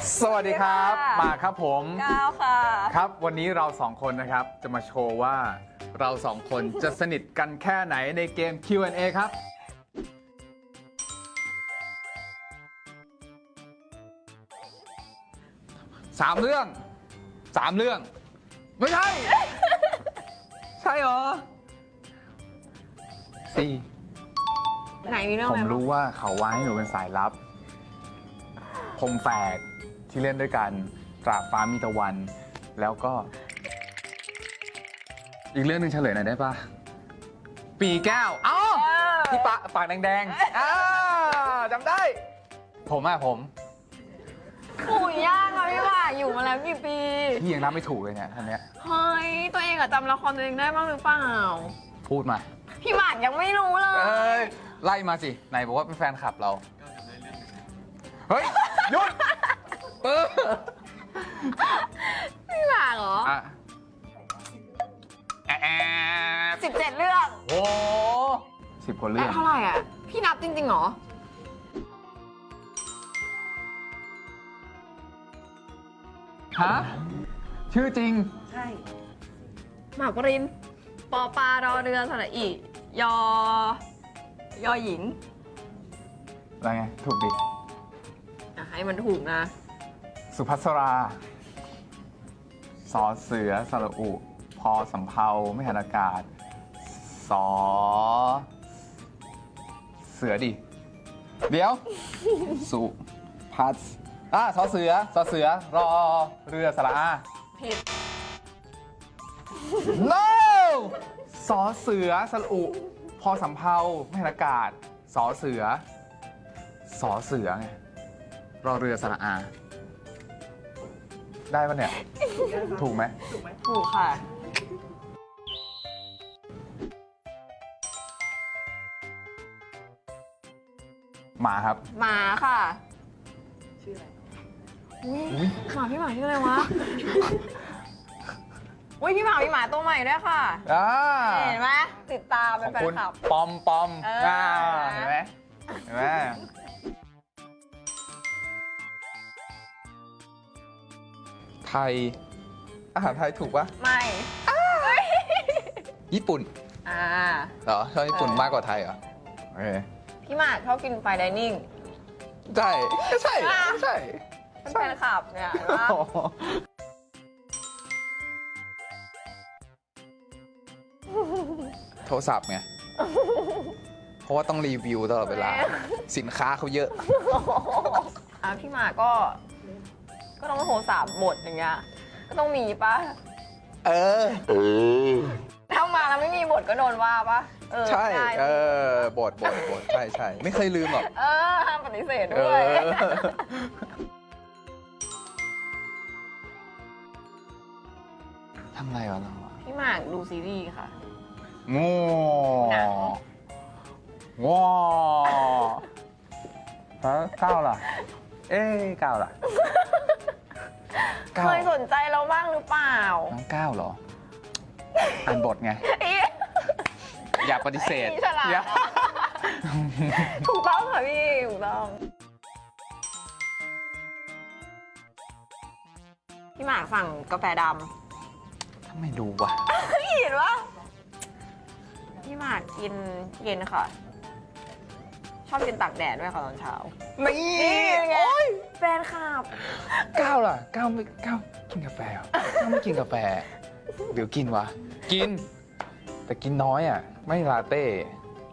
สวัสดีครับสวัสดีค่ะ มาครับผมก้าวค่ะ ครับ วันนี้เราสองคนนะครับจะมาโชว์ว่าเราสองคนจะสนิทกันแค่ไหนในเกม Q&A ครับ สามเรื่อง สามเรื่อง ไม่ใช่ ใช่เหรอสี่ไหนมีเรื่องผอะไรมบ้างรู้ว่าเขาวางให้หนูเป็นสายลับพงแฝด ที่เล่นด้วยกันตราบฟ้ามีตะวัน แล้วก็ อีกเรื่องหนึ่งเฉลยหน่อยได้ปะปีแก้วเอ้าเออที่ปากปากแดงๆอ่าจำได้ ผมอะผมปู่ย่างอะพี่ว่าอยู่มาแล้วกี่ปี พี่ยังนับไม่ถูกเลยเนี่ยท่านเนี้ยเฮ้ย ตัวเองอะจำละครตัวเองได้บ้างหรือเปล่า พูดมา พี่หมากยังไม่รู้เลเอ้ย ยไล่มาสิ ไหนบอกว่าเป็นแฟนคลับเรา เฮ้ยหยุด เออพี่หมากเหรออะแอะแอะสิบเจ็ดเรื่องโอ้สิบกว่าเรื่ได้องเท่าไหร่อะพี่นับจริงๆเหรอ ฮะชื่อจริง หมากปริน ปอปลารอเรือสระอียอ ยอหญิงอะไรไง ถูกดิอะให้มันถูกนะ สุภัสราสอเสือสระอุ พอสำเภาไม่หันอากาศ สอ เสือดิ เดี๋ยว สุพัสอะสอเสือสอเสือ รอเรือสระอาผิด no สอเสือสระอุ พอสำเภาไม่หันอากาศ สอเสือ สอเสือไง รอเรือสระอา ได้ปะเนี่ย ถูกไหม ถูกค่ะ หมาครับ หมาค่ะ ชื่ออะไรอุ้ยหมาพี่หมาชื่ออะไรวะ อุ้ยพี่หมาพี่หมาตัวใหม่ด้วยค่ะ อ่าเห็นไหมติดตามขเป็นองแฟนคุณคลับ ปอมปอมเอออ่าเห็นไหมเห็นไหม ไทย อาหารไทยถูกปะไม่ญี่ปุ่นอ่าเหรอชอบญี่ปุ่นเออมากกว่าไทยเหรอโอเคพี่หมากชอบกินไฟไดนิ่ง ใช่ไม่ใช่ไม่ใช่เป็นแฟนคลับเนี่ยเห็นปะอ๋อโทรศัพท์ไง เพราะว่าต้องรีวิวตลอดเวลา สินค้าเขาเยอะ อะพี่หมากก็ ก็ต้องโทรสามบทอย่างเงี้ยก็ต้องมีปะเออ ถ้ามาแล้วไม่มีบทก็โดนว่าปะเออใช่ ได้เออบทบทบทใช่ใช่ไม่เคยลืมหรอก เออห้ามปฏิเสธเอด้วยอทำไรวะเราอะพี่หมากดูซีรีส์ค่ะโง่หนังโง่ฮะเก้าล่ะ เอ๊ะเก้าล่ะ เก้าเคยสนใจเราบ้างหรือเปล่า น้องเก้าเหรอ อ่านบทไงอี๋อย่าปฏิเสธไอ้นี่ฉลาดอย่าถูกต้องค่ะพี่ถูกต้อง พี่หมากสั่งกาแฟดทำไมดูวะำพี่เห็นปะพี่หมากกินเย็นค่ะ ชอบกินตากแดดด้วยค่ะตอนเช้า นี่นี่ไงโอ๊ยแฟนคลับเก้าล่ะเก้าไม่เก้ากินกาแฟเหรอเก้าไม่กินกาแฟเดี๋ยวกินวะ กิน แต่กินน้อยอะ ไม่ลาเต้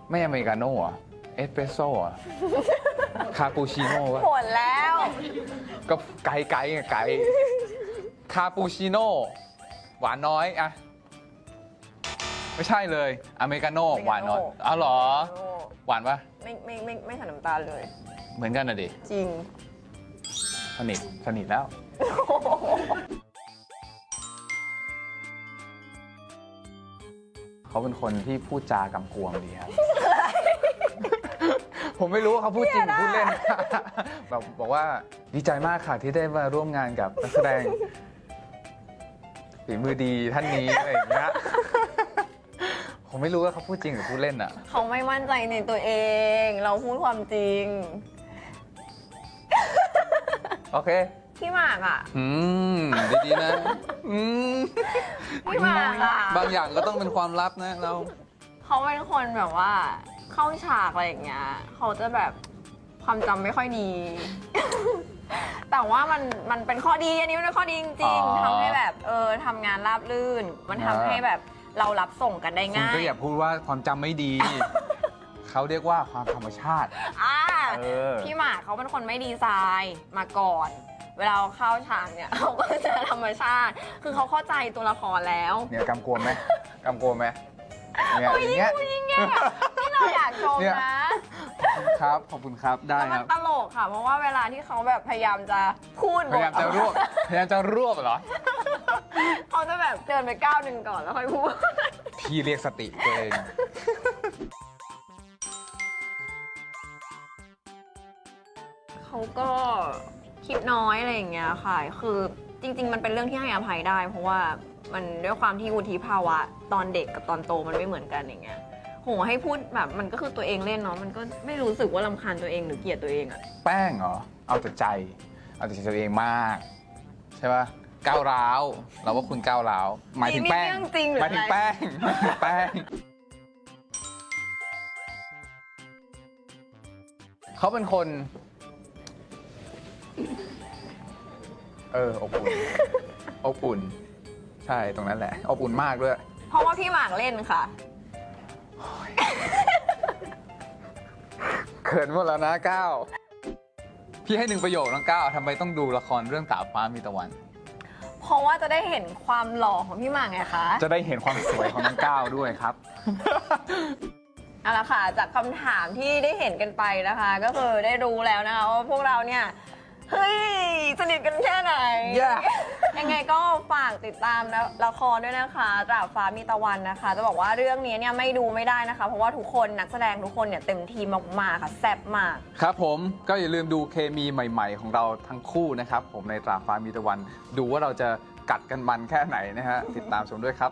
ไม่อเมริกาโน่อะเอสเปรสโซ่อะคาปูชิโน่วะผลแล้ว ก็ไกลไกลไงไกลคาปูชิโน่หวานน้อยอะไม่ใช่เลย อเมริกาโน่หวานน้อยอ๋อเหรอ หวานปะไม่ไม่ไม่ไม่ใส่น้ำตาลเลย เหมือนกันนะดิจริง สนิทสนิทแล้ว เขาเป็นคนที่พูดจากำกวมดีครับ ผมไม่รู้ว่าเขาพูดจริงหรือพูดเล่นแบบบอกว่าดีใจมากค่ะที่ได้มาร่วมงานกับนักแสดงฝีมือดีท่านนี้อะไรอย่างเงี้ย ผมไม่รู้ว่าเขาพูดจริงหรือพูดเล่นอะ เขาไม่มั่นใจในตัวเอง เราพูดความจริง โอเค พี่หมากอะ อืม ดีๆนะ อืม พี่หมากอะ บางอย่างก็ต้องเป็นความลับนะเรา เขาเป็นคนแบบว่า เข้าฉากอะไรอย่างเงี้ย เขาจะแบบความจำไม่ค่อยดี แต่ว่ามันมันเป็นข้อดี อันนี้มันเป็นข้อดีจริงอ๋อๆทำให้แบบ เออทำงานราบรื่น มันทำอ่า ให้แบบ เรารับส่งกันได้คุณง่ายก็อย่าพูดว่าความจำไม่ดี เขาเรียกว่าความธรรมชาติ อ่าเออ พี่หมากเขาเป็นคนไม่ดีไซน์มาก่อน เวลาเขาเข้าฉากเนี่ยเขาก็จะธรรมชาติ คือเขาเข้าใจตัวละครแล้วเนี่ยกำกวมไหมกำกวมไหมเนี่ยอย่างเงี้ย ยิ่งแย่ที่เราอยากชมเนี่ย นะ ครับ ขอบคุณครับ ได้แล้วคมันรับตลกค่ะ เพราะว่าเวลาที่เขาแบบพยายามจะพูดพยายามจะรวบพยายามจะรวบเหรอ เขาจะแบบเดินไปก้าวหนึ่งก่อนแล้วค่อยพูด พี่เรียกสติตัวเอง เขาก็คิดน้อยอะไรอย่างเงี้ยค่ะ คือจริง ๆ มันเป็นเรื่องที่ให้อภัยได้ เพราะว่ามันด้วยความที่วุฒิภาวะ ตอนเด็กกับตอนโตมันไม่เหมือนกันอย่างเงี้ย โหให้พูดแบบมันก็คือตัวเองเล่นเนาะ มันก็ไม่รู้สึกว่าลำคาญตัวเองหรือเกลียดตัวเองอะแป้งเหรอ เอาแต่ใจ เอาแต่ใจตัวเองมาก ใช่ปะ ก้าวร้าวเราว่าคุณก้าวร้าว หมายถึงแป้งนี่เรื่องจริงหรือหอะมายถึงไร แป้งหมายถึงแป้ง เขาเป็นคน เอออบอุ่นอบอุ่น ใช่ตรงนั้นแหละอบอุ่นมากด้วย เพราะว่าพี่หมากเล่นค่ะ เขินหมดแล้วนะก้าวพี่ให้หนึ่งประโยคน้องก้าวทำไมต้องดูละครเรื่องตาฟ้ามีตะวัน เพราะว่าจะได้เห็นความหล่อของพี่หมากไงคะ จะได้เห็นความสวยของน้องก้าวด้วยครับ เอาละค่ะ จากคำถามที่ได้เห็นกันไปนะคะ ก็คือได้รู้แล้วนะคะว่าพวกเราเนี่ย เฮ้ย สนิทกันแค่ไหน Yeah ยังไงก็ฝากติดตามละละครด้วยนะคะตราบฟ้ามีตะวันนะคะ จะบอกว่าเรื่องนี้เนี่ยไม่ดูไม่ได้นะคะ เพราะว่าทุกคนนักแสดงทุกคนเนี่ยเต็มทีมมากๆค่ะแซ่บมาก ครับผมก็อย่าลืมดูเคมีใหม่ ๆ ของเราทั้งคู่นะครับ ผมในตราฟ้ามีตะวัน ดูว่าเราจะกัดกันมันแค่ไหนนะฮะติดตามชมด้วยครับ